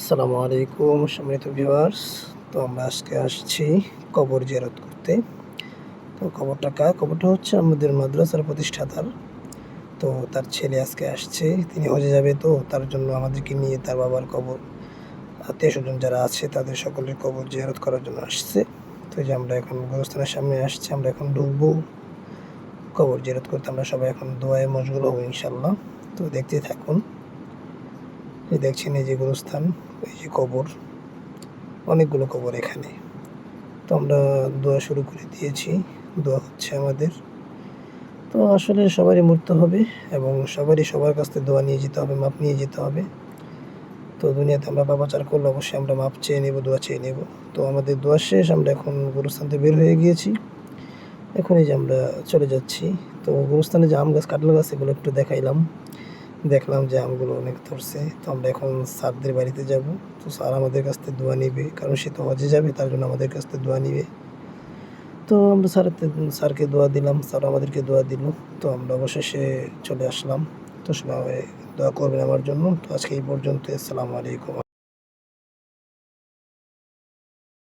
আসসালামু আলাইকুম, সম্মানিত ভিউয়ার্স তো আমরা আজকে আসছি কবর জিয়ারত করতে। তো কবরটা কার? কবরটা হচ্ছে আমাদের মাদ্রাসার প্রতিষ্ঠাতার। তো তার ছেলে আজকে আসছে, তিনি হজে যাবে, তো তার জন্য আমাদেরকে নিয়ে তার বাবার কবর। আত্মীয় স্বজন যারা আছে, তাদের সকলের কবর জিয়ারত করার জন্য আসছে। তো যে আমরা এখন গোরস্থানের সামনে আসছি, আমরা এখন ঢুকবো। কবর জিয়ারত করতে আমরা সবাই এখন দোয়ায় মশগুল হব ইনশাল্লাহ তো দেখতে থাকুন। এই দেখছেন এই যে গোরস্থান, এই যে কবর, অনেকগুলো কবর এখানে। তো আমরা দোয়া শুরু করে দিয়েছি, দোয়া হচ্ছে আমাদের। তো আসলে সবারই মরতে হবে এবং সবারই সবার কাছ থেকে দোয়া নিয়ে যেতে হবে, মাপ নিয়ে যেতে হবে। তো দুনিয়াতে আমরা পাপাচার করলে অবশ্যই আমরা মাপ চেয়ে নেব, দোয়া চেয়ে নেব। তো আমাদের দোয়া শেষ, আমরা এখন গুরুস্থান থেকে বের হয়ে গিয়েছি। এখন এই যে আমরা চলে যাচ্ছি। তো গুরুস্থানে যে আম গাছ কাটলা গাছ, এগুলো একটু দেখাইলাম। দেখলাম যে আমগুলো অনেক ধরছে, তো আমরা এখন স্যারদের বাড়িতে যাব। তো স্যার আমাদের কাছ থেকে দোয়া নিবে, কারণ সে তো হজে যাবে, তার জন্য আমাদের কাছ থেকে দোয়া নিবে। তো আমরা স্যার স্যারকে দোয়া দিলাম, স্যার আমাদেরকে দোয়া দিল। তো আমরা অবশেষে চলে আসলাম। তো সবাই দোয়া করবেন আমার জন্য। তো আজকে এই পর্যন্ত আসসালামু আলাইকুম।